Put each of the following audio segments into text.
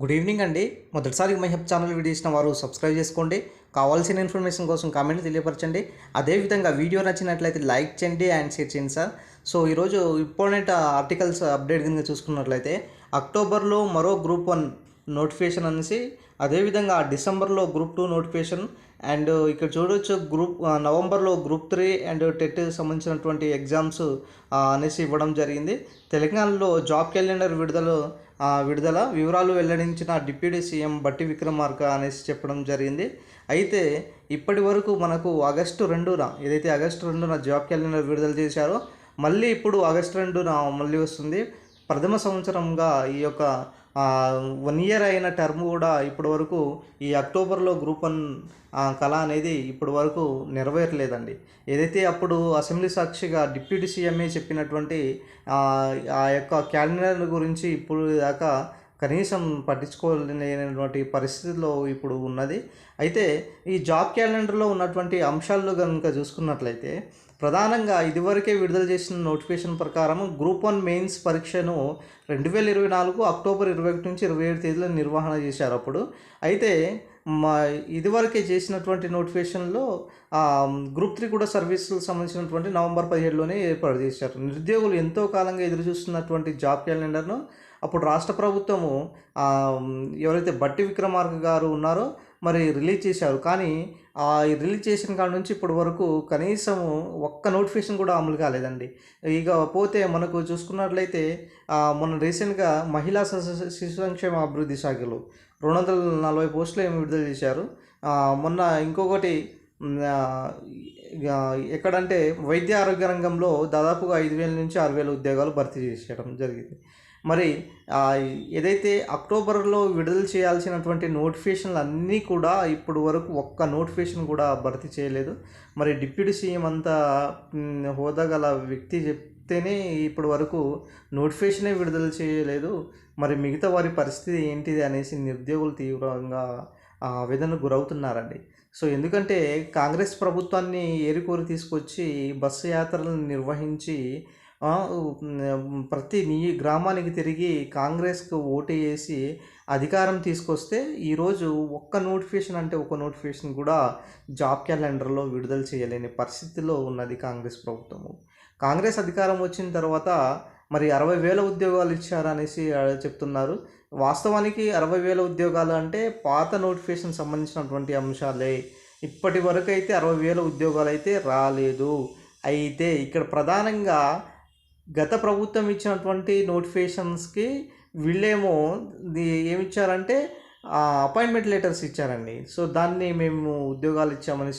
Good evening అండి. మొదటిసారి my channel video ఇచ్చిన వారు సబ్స్క్రైబ్ చేసుకోండి. కావాల్సిన ఇన్ఫర్మేషన్ కోసం కామెంట్ తెలియపరచండి. అదేవిధంగా వీడియో నచ్చినట్లయితే లైక్ చేయండి అండ్ షేర్ చేయండి సార్. సో ఈరోజు ఇంపార్టెంట్ ఆర్టికల్స్ అప్డేట్ కింద చూసుకున్నట్లయితే అక్టోబర్లో మరో గ్రూప్ వన్ నోటిఫికేషన్ అనేసి అదేవిధంగా డిసెంబర్లో గ్రూప్ టూ నోటిఫికేషన్ అండ్ ఇక్కడ చూడొచ్చు గ్రూప్ నవంబర్లో గ్రూప్ త్రీ అండ్ టెట్ సంబంధించినటువంటి ఎగ్జామ్స్ అనేసి ఇవ్వడం జరిగింది. తెలంగాణలో జాబ్ క్యాలెండర్ విడుదల విడుదల వివరాలు వెల్లడించిన డిప్యూటీ సీఎం బట్టి విక్రమార్క అనేసి చెప్పడం జరిగింది. అయితే ఇప్పటి వరకు మనకు ఆగస్టు రెండున ఏదైతే ఆగస్టు రెండున జాబ్ క్యాలెండర్ విడుదల చేశారో మళ్ళీ ఇప్పుడు ఆగస్టు రెండున మళ్ళీ వస్తుంది. ప్రథమ సంవత్సరంగా ఈ యొక్క వన్ ఇయర్ అయిన టర్మ్ కూడా ఇప్పటి వరకు ఈ అక్టోబర్లో గ్రూప్ వన్ కళ అనేది ఇప్పటి వరకు నెరవేరలేదండి. ఏదైతే అప్పుడు అసెంబ్లీ సాక్షిగా డిప్యూటీ సీఎంఏ చెప్పినటువంటి ఆ, ఆ యొక్క క్యాలెండర్ గురించి ఇప్పుడు దాకా కనీసం పట్టించుకోలేనటువంటి పరిస్థితిలో ఇప్పుడు ఉన్నది. అయితే ఈ జాబ్ క్యాలెండర్లో ఉన్నటువంటి అంశాలు కనుక చూసుకున్నట్లయితే ప్రధానంగా ఇదివరకే విడుదల చేసిన నోటిఫికేషన్ ప్రకారం గ్రూప్ వన్ మెయిన్స్ పరీక్షను రెండు వేల ఇరవై నాలుగు అక్టోబర్ ఇరవై ఒకటి నుంచి ఇరవై ఏడు తేదీలో నిర్వహణ చేశారు అప్పుడు. అయితే మా ఇదివరకే చేసినటువంటి నోటిఫికేషన్లో గ్రూప్ త్రీ కూడా సర్వీసులకు సంబంధించినటువంటి నవంబర్ పదిహేడులోనే ఏర్పాటు చేశారు. నిరుద్యోగులు ఎంతో కాలంగా ఎదురు చూస్తున్నటువంటి జాబ్ క్యాలెండర్ను అప్పుడు రాష్ట్ర ప్రభుత్వము ఎవరైతే బట్టి విక్రమార్క గారు ఉన్నారో మరి రిలీజ్ చేశారు. కానీ ఆ రిలీజ్ చేసిన కాడ నుంచి ఇప్పటి వరకు కనీసం ఒక్క నోటిఫికేషన్ కూడా అమలు కాలేదండి. ఇక పోతే మనకు చూసుకున్నట్లయితే మొన్న రీసెంట్గా మహిళా శిశు సంక్షేమ అభివృద్ధి శాఖలో రెండు వందల నలభై పోస్టులు ఏమి విడుదల చేశారు. మొన్న ఇంకొకటి ఎక్కడంటే వైద్య ఆరోగ్య రంగంలో దాదాపుగా ఐదు వేల నుంచి ఆరు వేల ఉద్యోగాలు భర్తీ చేసేయడం జరిగింది. మరి ఏదైతే అక్టోబర్లో విడుదల చేయాల్సినటువంటి నోటిఫికేషన్లు అన్నీ కూడా ఇప్పుడు వరకు ఒక్క నోటిఫికేషన్ కూడా భర్తీ చేయలేదు. మరి డిప్యూటీ సీఎం అంతా హోదా గల వ్యక్తి చెప్తేనే ఇప్పటి వరకు నోటిఫికేషనే విడుదల చేయలేదు. మరి మిగతా వారి పరిస్థితి ఏంటిది అనేసి నిరుద్యోగులు తీవ్రంగా ఆ, ఆవేదనకు గురవుతున్నారండి. సో ఎందుకంటే కాంగ్రెస్ ప్రభుత్వాన్ని ఏరికోరి తీసుకొచ్చి బస్సు యాత్రలను నిర్వహించి ప్రతి నీ గ్రామానికి తిరిగి కాంగ్రెస్కు ఓటు వేసి అధికారం తీసుకొస్తే ఈరోజు ఒక్క నోటిఫికేషన్ అంటే ఒక నోటిఫికేషన్ కూడా జాబ్ క్యాలెండర్లో విడుదల చేయలేని పరిస్థితిలో ఉన్నది కాంగ్రెస్ ప్రభుత్వము. కాంగ్రెస్ అధికారం వచ్చిన తర్వాత మరి అరవై వేల ఉద్యోగాలు ఇచ్చారనేసి చెప్తున్నారు. వాస్తవానికి అరవై వేల ఉద్యోగాలు అంటే పాత నోటిఫికేషన్ సంబంధించినటువంటి అంశాలే. ఇప్పటి వరకు అయితే అరవై వేల ఉద్యోగాలు అయితే రాలేదు. అయితే ఇక్కడ ప్రధానంగా గత ప్రభుత్వం ఇచ్చినటువంటి నోటిఫికేషన్స్కి వీళ్ళేమో ఏమి ఏమిచ్చారంటే అపాయింట్మెంట్ లెటర్స్ ఇచ్చారండి. సో దాన్ని మేము ఉద్యోగాలు ఇచ్చామని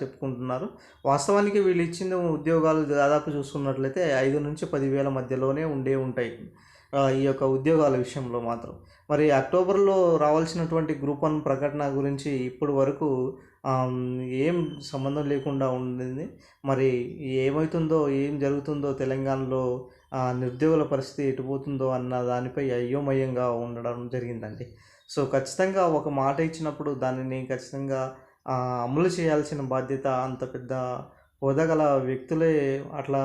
చెప్పుకుంటున్నారు. వాస్తవానికి వీళ్ళు ఇచ్చిన ఉద్యోగాలు దాదాపు చూసుకున్నట్లయితే ఐదు నుంచి పదివేల మధ్యలోనే ఉండే ఉంటాయి. ఈ యొక్క ఉద్యోగాల విషయంలో మాత్రం. మరి అక్టోబర్లో రావాల్సినటువంటి గ్రూప్ వన్ ప్రకటన గురించి ఇప్పుడు వరకు ఏం సంబంధం లేకుండా ఉండింది. మరి ఏమవుతుందో ఏం జరుగుతుందో తెలంగాణలో నిరుద్యోగుల పరిస్థితి ఎటుపోతుందో అన్న దానిపై అయోమయంగా ఉండడం జరిగిందండి. సో ఖచ్చితంగా ఒక మాట ఇచ్చినప్పుడు దానిని ఖచ్చితంగా అమలు చేయాల్సిన బాధ్యత అంత పెద్ద హోదా గల వ్యక్తులే అట్లా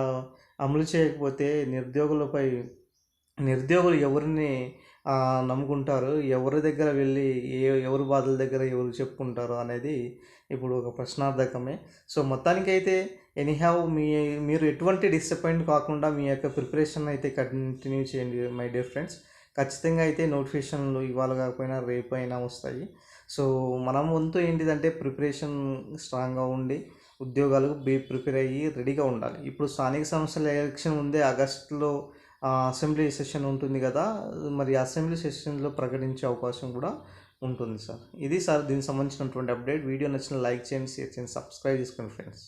అమలు చేయకపోతే నిరుద్యోగులపై నిరుద్యోగులు ఎవరిని నమ్ముకుంటారు? ఎవరి దగ్గర వెళ్ళి ఏ ఎవరి బాధల దగ్గర ఎవరు చెప్పుకుంటారు అనేది ఇప్పుడు ఒక ప్రశ్నార్థకమే. సో మొత్తానికైతే ఎనీహావ్ మీ మీరు ఎటువంటి డిసప్పాయింట్ కాకుండా మీ యొక్క ప్రిపరేషన్ అయితే కంటిన్యూ చేయండి మై డియర్ ఫ్రెండ్స్. ఖచ్చితంగా అయితే నోటిఫికేషన్లు ఇవాళ కాకపోయినా రేపు అయినా వస్తాయి. సో మనం వంతు ఏంటిదంటే ప్రిపరేషన్ స్ట్రాంగ్గా ఉండి ఉద్యోగాలకు బీ ప్రిపేర్ అయ్యి రెడీగా ఉండాలి. ఇప్పుడు స్థానిక సంస్థల ఎలక్షన్ ఉందే ఆగస్టులో అసెంబ్లీ సెషన్ ఉంటుంది కదా మరి అసెంబ్లీ సెషన్లో ప్రకటించే అవకాశం కూడా ఉంటుంది సార్. ఇది సార్ దీనికి సంబంధించినటువంటి అప్డేట్. వీడియో నచ్చిన లైక్ చేయండి షేర్ చేయండి సబ్స్క్రైబ్ చేసుకోండి ఫ్రెండ్స్.